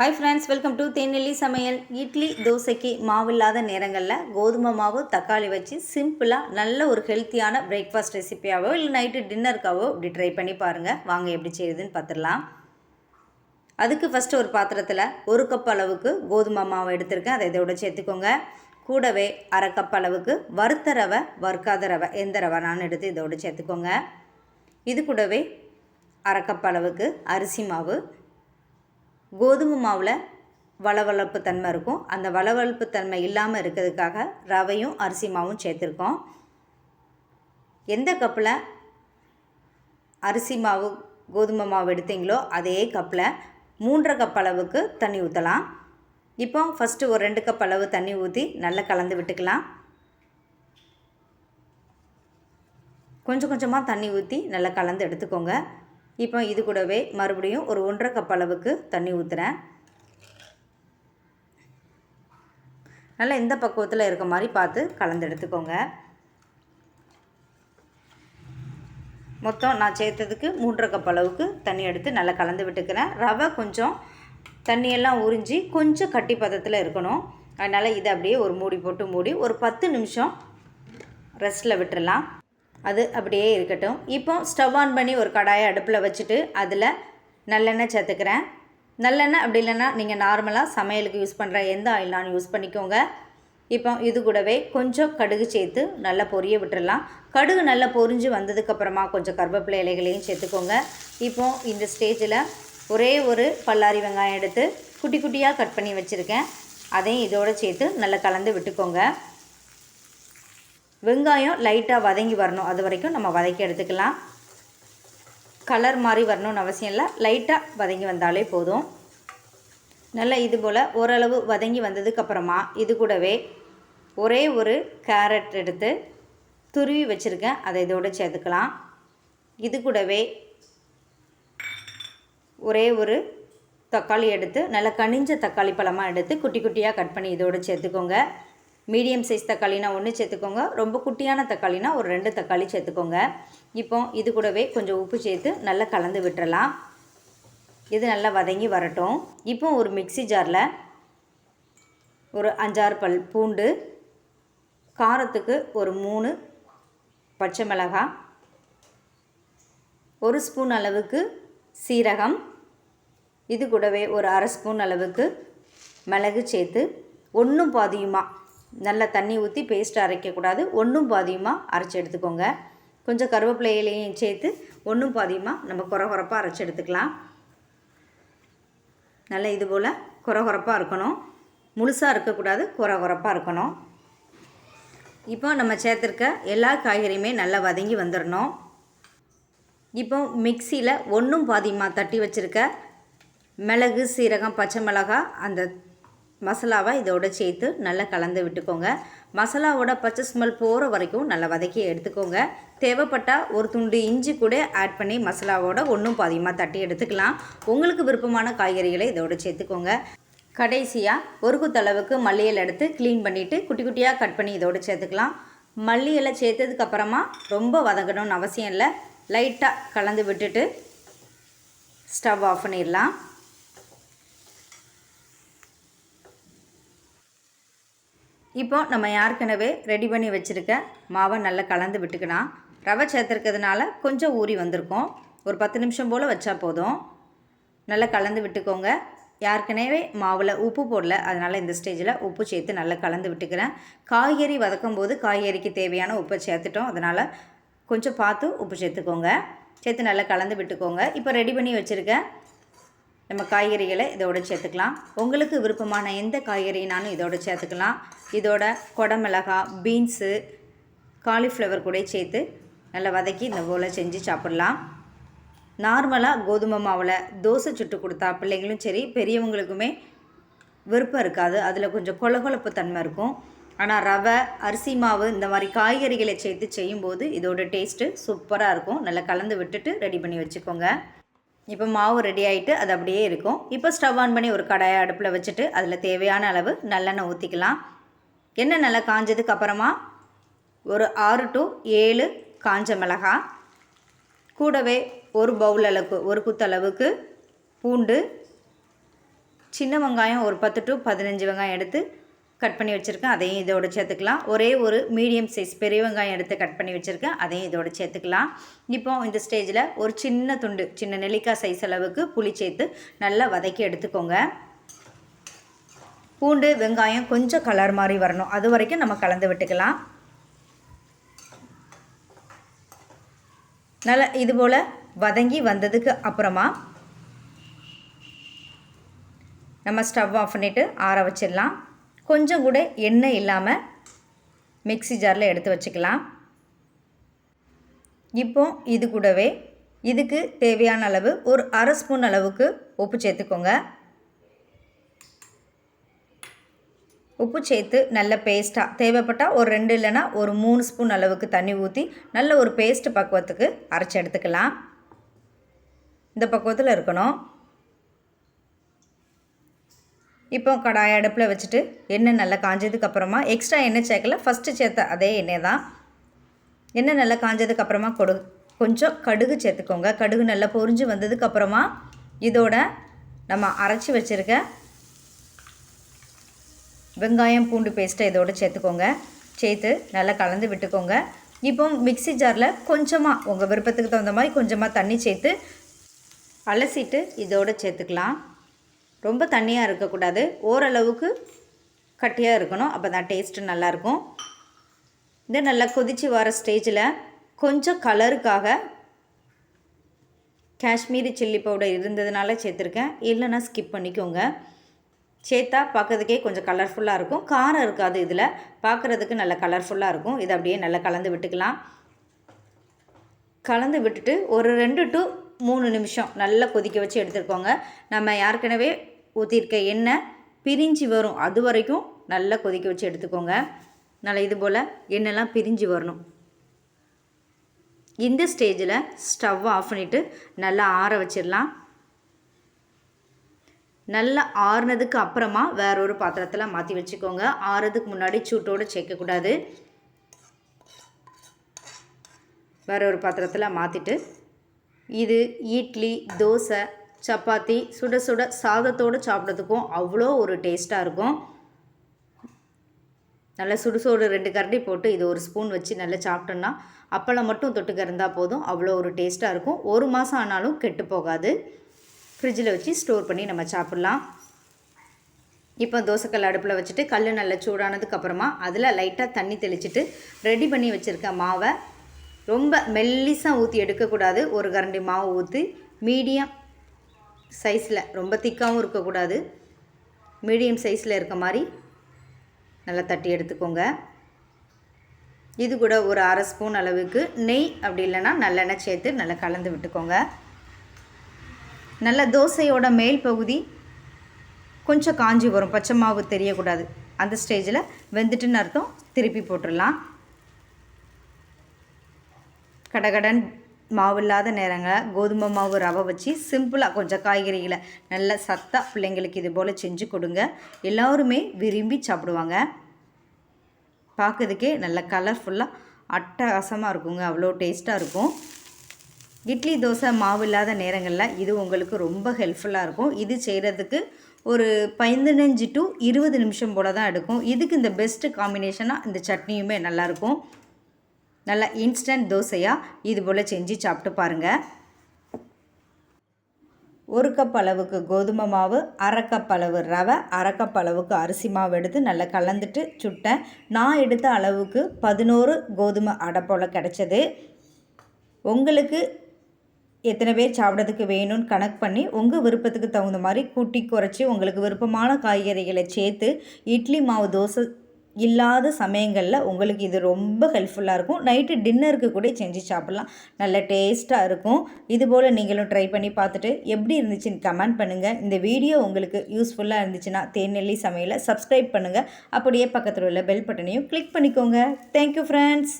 Hi friends welcome to Thenelli சமையல் இட்லி தோசைக்கு மாவு இல்லாத நேரங்களில் கோதுமை மாவு தக்காளி வச்சு சிம்பிளாக நல்ல ஒரு ஹெல்த்தியான பிரேக்ஃபாஸ்ட் ரெசிபியாவோ இல்லை நைட்டு டின்னருக்காவோ இப்படி ட்ரை பண்ணி பாருங்கள் வாங்க எப்படி செய்யுதுன்னு பார்த்துடலாம் அதுக்கு ஃபஸ்ட்டு ஒரு பாத்திரத்தில் ஒரு கப் அளவுக்கு கோதுமை மாவு எடுத்திருக்கேன். அதை இதோட சேர்த்துக்கோங்க. கூடவே அரை கப் அளவுக்கு வறுத்த ரவை வறுக்காத ரவை எந்த ரவை நான் எடுத்து இதோட சேர்த்துக்கோங்க. இது கூடவே அரை கப் அளவுக்கு அரிசி மாவு கோதுமை மாவில் வளவளப்பு தன்மை இருக்கும். அந்த வளவளப்பு தன்மை இல்லாமல் இருக்கிறதுக்காக ரவையும் அரிசி மாவும் சேர்த்துருக்கோம். எந்த கப்பில் அரிசி மாவு கோதுமை மாவு எடுத்தீங்களோ அதே கப்பில் மூன்றரை கப் அளவுக்கு தண்ணி ஊற்றலாம் இப்போ ஃபஸ்ட்டு ஒரு ரெண்டு கப் அளவு தண்ணி ஊற்றி நல்லா கலந்து விட்டுக்கலாம். கொஞ்சம் கொஞ்சமாக தண்ணி ஊற்றி நல்லா கலந்து எடுத்துக்கோங்க. இப்போ இது கூடவே மறுபடியும் ஒரு ஒன்றரை கப் அளவுக்கு தண்ணி ஊற்றுறேன் நல்லா இந்த பக்குவத்தில் இருக்க மாதிரி பார்த்து கலந்து எடுத்துக்கோங்க. மொத்தம் நான் சேர்த்ததுக்கு மூன்றரை கப் அளவுக்கு தண்ணி எடுத்து நல்லா கலந்து விட்டுக்கிறேன். ரவை கொஞ்சம் தண்ணியெல்லாம் உறிஞ்சி கொஞ்சம் கட்டி பதத்தில் இருக்கணும். அதனால் இதை அப்படியே ஒரு மூடி போட்டு மூடி ஒரு பத்து நிமிஷம் ரெஸ்ட்டில் விட்டுடலாம் அது அப்படியே இருக்கட்டும். இப்போ ஸ்டவ் ஆன் பண்ணி ஒரு கடாயை அடுப்பில் வச்சுட்டு அதில் நல்லெண்ணெய் சேர்த்துக்கிறேன். நல்லெண்ணெய் அப்படி இல்லைன்னா நீங்கள் நார்மலாக சமையலுக்கு யூஸ் பண்ணுற எந்த ஆயில்னாலும் யூஸ் பண்ணிக்கோங்க. இப்போ இது கூடவே கொஞ்சம் கடுகு சேர்த்து நல்லா பொரிய விட்டுடலாம் கடுகு நல்லா பொரிஞ்சு வந்ததுக்கப்புறமா கொஞ்சம் கருவேப்பிலை இலைகளையும் சேர்த்துக்கோங்க. இப்போ இந்த ஸ்டேஜில் ஒரே ஒரு பல்லாரி வெங்காயம் எடுத்து குட்டி குட்டியாக கட் பண்ணி வச்சுருக்கேன். அதையும் இதோடு சேர்த்து நல்லா கலந்து விட்டுக்கோங்க. வெங்காயம் லைட்டாக வதங்கி வரணும். அது வரைக்கும் நம்ம வதக்கி எடுத்துக்கலாம். கலர் மாதிரி வரணும்னு அவசியம் இல்லை. லைட்டாக வதங்கி வந்தாலே போதும். நல்லா இது போல் ஓரளவு வதங்கி வந்ததுக்கப்புறமா இது கூடவே ஒரே ஒரு கேரட் எடுத்து துருவி வச்சுருக்கேன். அதை இதோடு சேர்த்துக்கலாம். இது கூடவே ஒரே ஒரு தக்காளி எடுத்து நல்லா கனிஞ்ச தக்காளி பழமாக எடுத்து குட்டி குட்டியாக கட் பண்ணி இதோடு சேர்த்துக்கோங்க. மீடியம் சைஸ் தக்காளினா ஒன்று சேர்த்துக்கோங்க. ரொம்ப குட்டியான தக்காளினா ஒரு ரெண்டு தக்காளி சேர்த்துக்கோங்க. இப்போ இது கூடவே கொஞ்சம் உப்பு சேர்த்து நல்லா கலந்து விட்டுறலாம். இது நல்லா வதங்கி வரட்டும். இப்போ ஒரு மிக்சி ஜாரில் ஒரு அஞ்சாறு பல் பூண்டு காரத்துக்கு ஒரு மூணு பச்சை மிளகாய் ஒரு ஸ்பூன் அளவுக்கு சீரகம் இது கூடவே ஒரு அரை ஸ்பூன் அளவுக்கு மிளகு சேர்த்து ஒன்றும் பாதியுமா நல்லா தண்ணி ஊற்றி பேஸ்ட் அரைக்கக்கூடாது ஒன்றும் பாதியுமாக அரைச்சி எடுத்துக்கோங்க. கொஞ்சம் கருவேப்பிலை இலையும் சேர்த்து ஒன்றும் பாதியுமாக நம்ம குறை குறப்பாக அரைச்சி எடுத்துக்கலாம். நல்லா இது போல் குறை குறப்பாக இருக்கணும். முழுசாக இருக்கக்கூடாது குறை குறப்பாக இருக்கணும். இப்போ நம்ம சேர்த்துருக்க எல்லா காய்கறியுமே நல்லா வதங்கி வந்துடணும் இப்போ மிக்சியில் ஒன்றும் பாதியமாக தட்டி வச்சுருக்க மிளகு சீரகம் பச்சை மிளகாய் அந்த மசாலாவை இதோட சேர்த்து நல்லா கலந்து விட்டுக்கோங்க. மசாலாவோட பச்சை ஸ்மெல் போகிற வரைக்கும் நல்லா வதக்கி எடுத்துக்கோங்க. தேவைப்பட்டால் ஒரு துண்டு இஞ்சி கூட ஆட் பண்ணி மசாலாவோட ஒன்றும் பாதியமாக தட்டி எடுத்துக்கலாம். உங்களுக்கு விருப்பமான காய்கறிகளை இதோட சேர்த்துக்கோங்க. கடைசியாக ஒரு குத்தளவுக்கு மல்லியல் எடுத்து க்ளீன் பண்ணிவிட்டு குட்டி குட்டியாக கட் பண்ணி இதோடு சேர்த்துக்கலாம். மல்லி இலை சேர்த்ததுக்கப்புறமா ரொம்ப வதங்கணும்னு அவசியம் இல்லை. லைட்டாக கலந்து விட்டுட்டு ஸ்டவ் ஆஃப் பண்ணிடலாம். இப்போ நம்ம ஏற்கனவே ரெடி பண்ணி வச்சுருக்க மாவை நல்லா கலந்து விட்டுக்கலாம் ரவை சேர்த்துருக்கிறதுனால கொஞ்சம் ஊறி வந்திருக்கும். ஒரு பத்து நிமிஷம் போல் வச்சா போதும். நல்லா கலந்து விட்டுக்கோங்க. ஏற்கனவே மாவில் உப்பு போடல அதனால் இந்த ஸ்டேஜில் உப்பு சேர்த்து நல்லா கலந்து விட்டுக்கிறேன். காய்கறி வதக்கும் போது காய்கறிக்கு தேவையான உப்பை சேர்த்துட்டோம். அதனால் கொஞ்சம் பார்த்து உப்பு சேர்த்துக்கோங்க. சேர்த்து நல்லா கலந்து விட்டுக்கோங்க. இப்போ ரெடி பண்ணி வச்சுருக்கேன் நம்ம காய்கறிகளை இதோட சேர்த்துக்கலாம். உங்களுக்கு விருப்பமான எந்த காய்கறினாலும் இதோட சேர்த்துக்கலாம். இதோட குடமிளகா பீன்ஸு காலிஃப்ளவர் கூட சேர்த்து நல்லா வதக்கி இந்த போல் செஞ்சு சாப்பிட்லாம். நார்மலாக கோதுமை மாவில் தோசை சுட்டு கொடுத்தா பிள்ளைங்களும் சரி பெரியவங்களுக்குமே விருப்பம் இருக்காது. அதில் கொஞ்சம் கொலகொலப்பு தன்மை இருக்கும். ஆனால் ரவை அரிசி மாவு இந்த மாதிரி காய்கறிகளை சேர்த்து செய்யும்போது இதோட டேஸ்ட்டு சூப்பராக இருக்கும். நல்லா கலந்து விட்டுட்டு ரெடி பண்ணி வச்சுக்கோங்க. இப்போ மாவு ரெடி ஆகிட்டு அது அப்படியே இருக்கும். இப்போ ஸ்டவ் ஆன் பண்ணி ஒரு கடாயை அடுப்பில் வச்சுட்டு அதில் தேவையான அளவு நல்லெண்ணெய் ஊற்றிக்கலாம் எண்ணெய் நல்லா காஞ்சதுக்கு அப்புறமா ஒரு ஆறு டு ஏழு காஞ்ச மிளகாய் கூடவே ஒரு பவுல் அளவுக்கு ஒரு குத்தளவுக்கு பூண்டு சின்ன வெங்காயம் ஒரு பத்து டு பதினஞ்சு வெங்காயம் எடுத்து கட் பண்ணி வச்சுருக்கேன். அதையும் இதோட சேர்த்துக்கலாம். ஒரே ஒரு மீடியம் சைஸ் பெரிய வெங்காயம் எடுத்து கட் பண்ணி வச்சுருக்கேன். அதையும் இதோட சேர்த்துக்கலாம். இப்போ இந்த ஸ்டேஜில் ஒரு சின்ன துண்டு சின்ன நெல்லிக்காய் சைஸ் அளவுக்கு புளி சேர்த்து நல்லா வதக்கி எடுத்துக்கோங்க. பூண்டு வெங்காயம் கொஞ்சம் கலர் மாதிரி வரணும். அது வரைக்கும் நம்ம கலந்து விட்டுக்கலாம். நல்லா இதுபோல் வதங்கி வந்ததுக்கு அப்புறமா நம்ம ஸ்டவ் ஆஃப் பண்ணிவிட்டு ஆற வச்சிடலாம். கொஞ்சம் கூட எண்ணெய் இல்லாமல் மிக்ஸி ஜாரில் எடுத்து வச்சுக்கலாம். இப்போ இது கூடவே இதுக்கு தேவையான அளவு ஒரு அரை ஸ்பூன் அளவுக்கு உப்பு சேர்த்துக்கோங்க. உப்பு சேர்த்து நல்ல பேஸ்ட்டாக தேவைப்பட்டால் ஒரு ரெண்டு இல்லைன்னா ஒரு மூணு ஸ்பூன் அளவுக்கு தண்ணி ஊற்றி நல்ல ஒரு பேஸ்ட் பக்குவத்துக்கு அரைச்சி எடுத்துக்கலாம். இந்த பக்குவத்தில் இருக்கணும். இப்போ கடாய் அடுப்பில் வச்சுட்டு எண்ணெய் நல்லா காஞ்சதுக்கு அப்புறமா எக்ஸ்ட்ரா எண்ணெய் சேர்க்கல. ஃபஸ்ட்டு சேர்த்த அதே எண்ணெய் தான். எண்ணெய் நல்லா காஞ்சதுக்கு அப்புறமா கொடு கொஞ்சம் கடுகு சேர்த்துக்கோங்க. கடுகு நல்லா பொறிஞ்சு வந்ததுக்கு அப்புறமா இதோட நம்ம அரைச்சி வச்சுருக்க வெங்காயம் பூண்டு பேஸ்ட்டை இதோடு சேர்த்துக்கோங்க. சேர்த்து நல்லா கலந்து விட்டுக்கோங்க. இப்போ மிக்சி ஜாரில் கொஞ்சமாக உங்கள் விருப்பத்துக்கு தகுந்த மாதிரி கொஞ்சமாக தண்ணி சேர்த்து அலசிட்டு இதோடு சேர்த்துக்கலாம். ரொம்ப தண்ணியாக இருக்கக்கூடாது. ஓரளவுக்கு கட்டியாக இருக்கணும். அப்போ தான் டேஸ்ட்டு நல்லாயிருக்கும். இது நல்லா கொதித்து வர ஸ்டேஜில் கொஞ்சம் கலருக்காக காஷ்மீரி சில்லி பவுடர் இருந்ததுனால சேர்த்துருக்கேன். இல்லைன்னா ஸ்கிப் பண்ணிக்கோங்க. சேர்த்தா பார்க்கறதுக்கே கொஞ்சம் கலர்ஃபுல்லாக இருக்கும். காரம் இருக்காது இதில். பார்க்குறதுக்கு நல்ல கலர்ஃபுல்லாக இருக்கும். இதை அப்படியே நல்லா கலந்து விட்டுக்கலாம். கலந்து விட்டுட்டு ஒரு ரெண்டு டு மூணு நிமிஷம் நல்லா கொதிக்க வச்சு எடுத்துருக்கோங்க நம்ம ஏற்கனவே ஊற்றிருக்க எண்ணெய் பிரிஞ்சு வரும். அது வரைக்கும் நல்லா கொதிக்க வச்சு எடுத்துக்கோங்க. நல்லா இது போல் எண்ணெய்லாம் பிரிஞ்சு வரணும். இந்த ஸ்டேஜில் ஸ்டவ் ஆஃப் பண்ணிவிட்டு நல்லா ஆற வச்சிடலாம். நல்லா ஆறுனதுக்கு அப்புறமா வேற ஒரு பாத்திரத்தில் மாற்றி வச்சுக்கோங்க. ஆறுறதுக்கு முன்னாடி சூட்டோடு சேர்க்கக்கூடாது வேற ஒரு பாத்திரத்தில் மாற்றிட்டு இது இட்லி தோசை சப்பாத்தி சுட சுட சாதத்தோடு சாப்பிட்றதுக்கும் அவ்வளோ ஒரு டேஸ்ட்டாக இருக்கும். நல்லா சுடுசோடு ரெண்டு கரண்டி போட்டு இது ஒரு ஸ்பூன் வச்சு நல்லா சாப்பிட்டோன்னா அப்பளம் மட்டும் தொட்டுக்க இருந்தால் போதும். அவ்வளோ ஒரு டேஸ்ட்டாக இருக்கும். ஒரு மாதம் ஆனாலும் கெட்டு போகாது. ஃப்ரிட்ஜில் வச்சு ஸ்டோர் பண்ணி நம்ம சாப்பிட்லாம். இப்போ தோசைக்கல் அடுப்பில் வச்சுட்டு கல் நல்லா சூடானதுக்கப்புறமா அதில் லைட்டாக தண்ணி தெளிச்சுட்டு ரெடி பண்ணி வச்சுருக்க மாவை ரொம்ப மெல்லிசாக ஊற்றி எடுக்கக்கூடாது. ஒரு கரண்டி மாவு ஊற்றி மீடியம் சைஸில் ரொம்ப திக்காகவும் இருக்கக்கூடாது. மீடியம் சைஸில் இருக்க மாதிரி நல்லா தட்டி எடுத்துக்கோங்க. இது கூட ஒரு அரை ஸ்பூன் அளவுக்கு நெய் அப்படி இல்லைன்னா நல்லெண்ணெய் சேர்த்து நல்லா கலந்து விட்டுக்கோங்க. நல்ல தோசையோட மேல் பகுதி கொஞ்சம் காஞ்சி வரும். பச்சை மாவு தெரியக்கூடாது. அந்த ஸ்டேஜில் வெந்துட்டுன்னு அர்த்தம் திருப்பி போட்டுடலாம். கடகடன் மாவு இல்லாத நேரங்களில் கோதுமை மாவு ரவை வச்சு சிம்பிளாக கொஞ்சம் காய்கறிகளை நல்ல சத்தாக பிள்ளைங்களுக்கு இது போல் செஞ்சு கொடுங்க. எல்லோருமே விரும்பி சாப்பிடுவாங்க. பார்க்கறதுக்கே நல்ல கலர்ஃபுல்லாக அட்டகாசமாக இருக்குங்க. அவ்வளோ டேஸ்ட்டாக இருக்கும். இட்லி தோசை மாவு இல்லாத நேரங்களில் இது உங்களுக்கு ரொம்ப ஹெல்ப்ஃபுல்லாக இருக்கும். இது செய்கிறதுக்கு ஒரு பதினஞ்சு டு இருபது நிமிஷம் போல் தான் எடுக்கும். இதுக்கு இந்த பெஸ்ட்டு காம்பினேஷனாக இந்த சட்னியுமே நல்லாயிருக்கும் நல்லா இன்ஸ்டன்ட் தோசையாக இது போல் செஞ்சு சாப்பிட்டு பாருங்கள் ஒரு கப் அளவுக்கு கோதுமை மாவு அரை கப் அளவு ரவை அரை கப் அளவுக்கு அரிசி மாவு எடுத்து நல்லா கலந்துட்டு சுட்டேன். நான் எடுத்த அளவுக்கு பதினோரு கோதுமை அடை போல் கிடச்சது. உங்களுக்கு எத்தனை பேர் சாப்பிட்றதுக்கு வேணும்னு கணக்கு பண்ணி உங்கள் விருப்பத்துக்கு தகுந்த மாதிரி கூட்டி குறைச்சி உங்களுக்கு விருப்பமான காய்கறிகளை சேர்த்து இட்லி மாவு தோசை இல்லாத சமயங்களில் உங்களுக்கு இது ரொம்ப ஹெல்ப்ஃபுல்லாக இருக்கும். நைட்டு டின்னருக்கு கூட செஞ்சு சாப்பிட்லாம். நல்ல டேஸ்ட்டாக இருக்கும். இது போல் நீங்களும் ட்ரை பண்ணி பார்த்துட்டு எப்படி இருந்துச்சுன்னு கமெண்ட் பண்ணுங்கள் இந்த வீடியோ உங்களுக்கு யூஸ்ஃபுல்லாக இருந்துச்சுன்னா தேநெல்லி சமையலை சப்ஸ்கிரைப் பண்ணுங்கள் அப்படியே பக்கத்தில் உள்ள பெல் பட்டனையும் கிளிக் பண்ணிக்கோங்க. Thank you friends